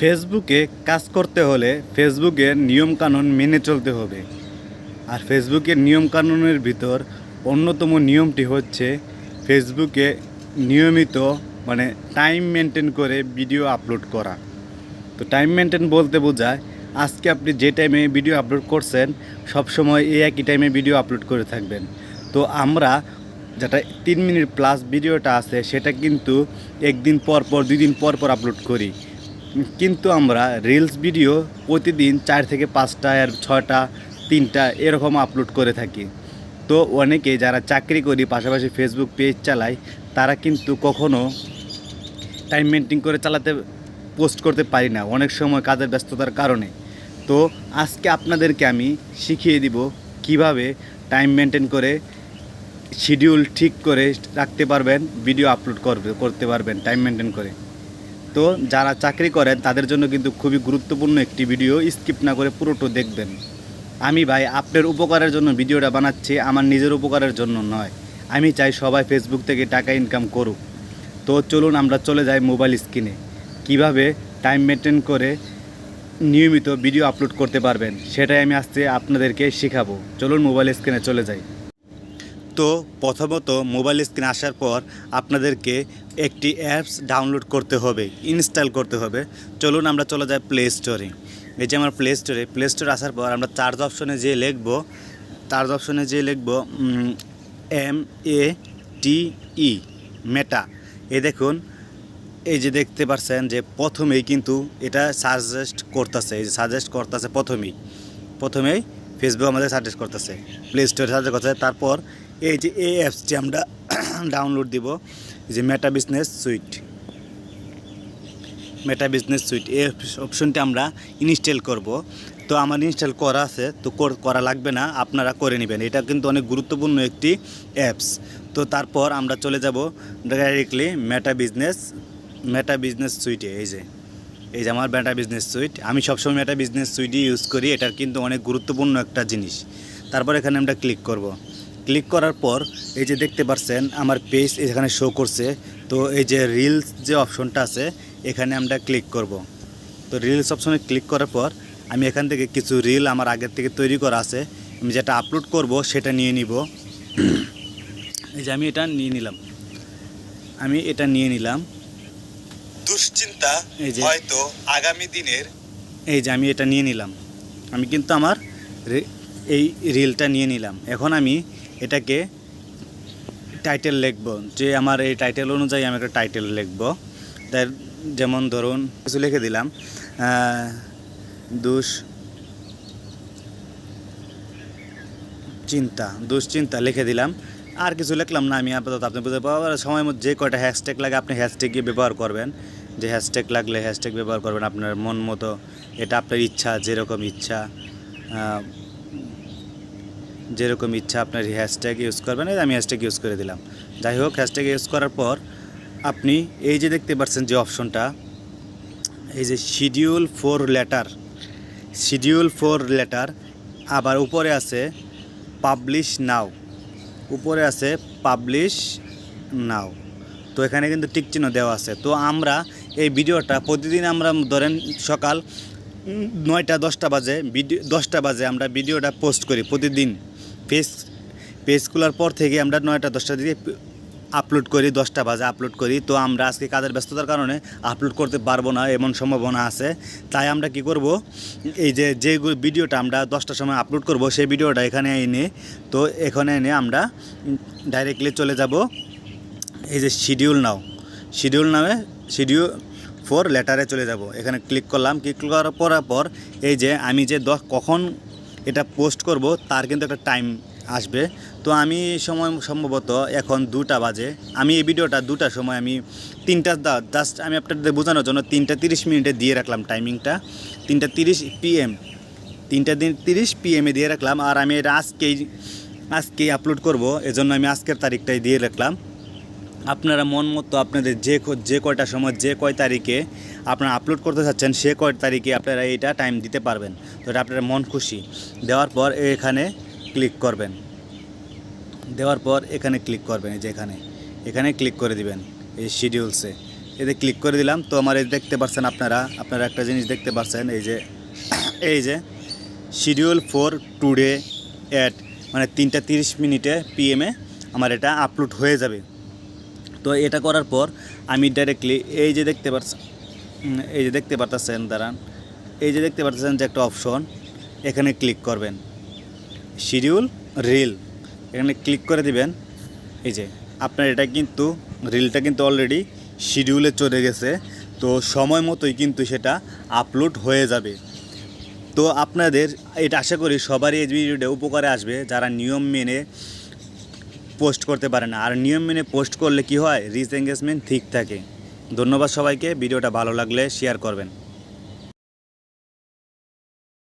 ফেসবুকে কাজ করতে হলে ফেসবুকের নিয়মকানুন মেনে চলতে হবে। আর ফেসবুকের নিয়মকানুনের ভিতর অন্যতম নিয়মটি হচ্ছে ফেসবুকে নিয়মিত মানে টাইম মেনটেন করে ভিডিও আপলোড করা। তো টাইম মেনটেন বলতে বোঝায়, আজকে আপনি যে টাইমে ভিডিও আপলোড করছেন, সবসময় এই একই টাইমে ভিডিও আপলোড করে থাকবেন। তো আমরা যেটা তিন মিনিট প্লাস ভিডিওটা আছে, সেটা কিন্তু একদিন পর পর, দুই দিন পর পর আপলোড করি। কিন্তু আমরা রিলস ভিডিও প্রতিদিন চার থেকে পাঁচটা আর ছটা তিনটা এরকম আপলোড করে থাকি। তো অনেকে যারা চাকরি করি, পাশাপাশি ফেসবুক পেজ চালায় তারা কিন্তু কখনো টাইম মেনটেন করে চালাতে পোস্ট করতে পারি না। অনেক সময় কাজের ব্যস্ততার কারণে। তো আজকে আপনাদেরকে আমি শিখিয়ে দিব কীভাবে টাইম মেনটেন করে শিডিউল ঠিক করে রাখতে পারবেন ভিডিও আপলোড করবে, করতে পারবেন টাইম মেনটেন করে। তো যারা চাকরি করেন, তাদের জন্য কিন্তু খুবই গুরুত্বপূর্ণ একটি ভিডিও। স্কিপ না করে পুরোটো দেখবেন। আমি ভাই, আপনার উপকারের জন্য ভিডিওটা বানাচ্ছি, আমার নিজের উপকারের জন্য নয়। আমি চাই সবাই ফেসবুক থেকে টাকা ইনকাম করুক। তো চলুন আমরা চলে যাই মোবাইল স্ক্রিনে কীভাবে টাইম মেনটেন করে নিয়মিত ভিডিও আপলোড করতে পারবেন, সেটাই আমি আজকে আপনাদেরকে শেখাবো। চলুন মোবাইল স্ক্রিনে চলে যাই। তো প্রথমত মোবাইল স্ক্রিনে আসার পর আপনাদেরকে একটি অ্যাপস ডাউনলোড করতে হবে ইনস্টল করতে হবে। চলুন আমরা চলে যাই প্লে স্টোরে এই যে আমার প্লে স্টোরে প্লে স্টোরে আসার পর আমরা চার্জ অপশনে যে লিখব চার্জ অপশনে যে লিখব এম এ টি ই মেটা এ দেখুন, এই যে দেখতে পাচ্ছেন যে প্রথমেই কিন্তু এটা সাজেস্ট করতেছে, এই যে সাজেস্ট করতেছে প্রথমেই। প্রথমেই ফেসবুক আমাদের সাজেস্ট করতেছে প্লে স্টোরে সাজেস্ট করতেছে, তারপর এই যে এই অ্যাপসটি আমরা ডাউনলোড দিব যে meta business suite meta business suite এই অপশনটি আমরা ইনস্টল করব। তো আমার ইনস্টল করা আছে, তো করা লাগবে না, আপনারা করে নেবেন। এটা কিন্তু অনেক গুরুত্বপূর্ণ একটি অ্যাপস তো তারপর আমরা চলে যাব directly meta business meta business সুইটে এই যে। এই যে আমার মেটা বিজনেস সুইট আমি সবসময় মেটা বিজনেস সুইটই ইউজ করি, এটার কিন্তু অনেক গুরুত্বপূর্ণ একটা জিনিস। তারপর এখানে আমরা ক্লিক করব। ক্লিক করার পর এই যে দেখতে পাচ্ছেন আমার পেজ এখানে শো করছে। তো এই যে রিলস যে অপশনটা আছে এখানে আমরা ক্লিক করব। তো রিলস অপশনে ক্লিক করার পর আমি এখান থেকে কিছু রিল আমার আগের থেকে তৈরি করা আছে। আমি যেটা আপলোড করব সেটা নিয়ে নিব। এই যে আমি এটা নিয়ে নিলাম। আমি এটা নিয়ে নিলাম। দুশ্চিন্তা এই যে- হয়তো আগামী দিনের। এই যে আমি এটা নিয়ে নিলাম। আমি কিন্তু আমার এই রিলটা নিয়ে নিলাম। এখন আমি এটাকে টাইটেল লিখব। যে আমার এই টাইটেল অনুযায়ী আমি একটা টাইটেল লিখব। তার যেমন ধরুন, কিছু লিখে দিলাম দুষ চিন্তা দুশ্চিন্তা লিখে দিলাম। আর কিছু লিখলাম না, আমি আপাতত আপনি বুঝতে পারবেন। সময় মতো যে কয়টা হ্যাশট্যাগ লাগে, আপনি হ্যাশট্যাগই ব্যবহার করবেন। যে হ্যাশট্যাগ লাগলে হ্যাশট্যাগ ব্যবহার করবেন, আপনার মন মতো, এটা আপনার ইচ্ছা, যেরকম ইচ্ছা যেরকম ইচ্ছা আপনার হ্যাশট্যাগ ইউজ করবেন আমি হ্যাশট্যাগ ইউজ করে দিলাম। যাই হোক হ্যাশট্যাগ ইউজ করার পর আপনি এই যে দেখতে পাচ্ছেন যে অপশনটা এই যে schedule for later schedule for later আবার উপরে আছে পাবলিশ নাও উপরে আছে পাবলিশ নাও তো এখানে কিন্তু টিক চিহ্ন দেওয়া আছে। তো আমরা এই ভিডিওটা প্রতিদিন আমরা ধরেন সকাল নয়টা, দশটা বাজে ভিডিও দশটা বাজে আমরা ভিডিওটা পোস্ট করি প্রতিদিন। পেজ পেজ খোলার পর থেকে আমরা নয়টা, দশটা দিকে আপলোড করি, দশটা বাজে আপলোড করি। তো আমরা আজকে কাজের ব্যস্ততার কারণে আপলোড করতে পারব না, এমন সম্ভাবনা আছে। তাই আমরা কি করব, এই যে যে ভিডিওটা আমরা দশটার সময় আপলোড করব, সেই ভিডিওটা এখানে এনে, তো এখানে এনে আমরা ডাইরেক্টলি চলে যাব। এই যে শিডিউল নাও শিডিউল নামে শিডিউল ফোর লেটারে চলে যাব। এখানে ক্লিক করলাম ক্লিক করার পর এই যে আমি যে দশ কখন এটা পোস্ট করব, তার কিন্তু একটা টাইম আসবে। তো আমি সময়, সম্ভবত এখন দুটা বাজে। আমি এই ভিডিওটা দুটার সময় আমি তিনটা জাস্ট আমি আপনাদের বোঝানোর জন্য তিনটা তিরিশ মিনিটে দিয়ে রাখলাম টাইমিংটা তিনটা তিরিশ পিএম তিনটা দিন তিরিশ পিএমে দিয়ে রাখলাম। আর আমি এটা আজকেই আজকেই আপলোড করব, এজন্য আমি আজকের তারিখটাই দিয়ে রাখলাম। আপনারা মন মতো আপনাদের যে যে কয়টা সময়, যে কয় তারিখে আপনারা আপলোড করতে চাচ্ছেন, সে কয় তারিখে আপনারা এইটা টাইম দিতে পারবেন। তো এটা আপনারা মন খুশি। দেওয়ার পর এখানে ক্লিক করবেন। দেওয়ার পর এখানে ক্লিক করবেন, এই যে এখানে। এখানে ক্লিক করে দিবেন, এই শিডিউলসে এতে ক্লিক করে দিলাম, তো আমার এই দেখতে পাচ্ছেন আপনারা আপনারা একটা জিনিস দেখতে পাচ্ছেন এই যে এই যে শিডিউল ফর টুডে অ্যাট মানে তিনটা তিরিশ মিনিটে পিএমে আমার এটা আপলোড হয়ে যাবে। তো এটা করার পর আমি ডাইরেক্টলি এই যে দেখতে পাচ্ছেন এই যে দেখতে পারতেছেন, দাঁড়ান। এই যে দেখতে পারতেছেন যে একটা অপশন এখানে ক্লিক করবেন। শিডিউল রিল এখানে ক্লিক করে দিবেন। এই যে, আপনার এটা কিন্তু রিলটা কিন্তু অলরেডি শিডিউলে চলে গেছে। তো সময় মতোই কিন্তু সেটা আপলোড হয়ে যাবে। তো আপনাদের, এটা আশা করি সবারই এই ভিডিওটা উপকারে আসবে। যারা নিয়ম মেনে পোস্ট করতে পারে না। আর নিয়ম মেনে পোস্ট করলে কি হয়? রিচ এঙ্গেজমেন্ট ঠিক থাকে। ধন্যবাদ সবাইকে। ভিডিওটা ভালো লাগলে শেয়ার করবেন।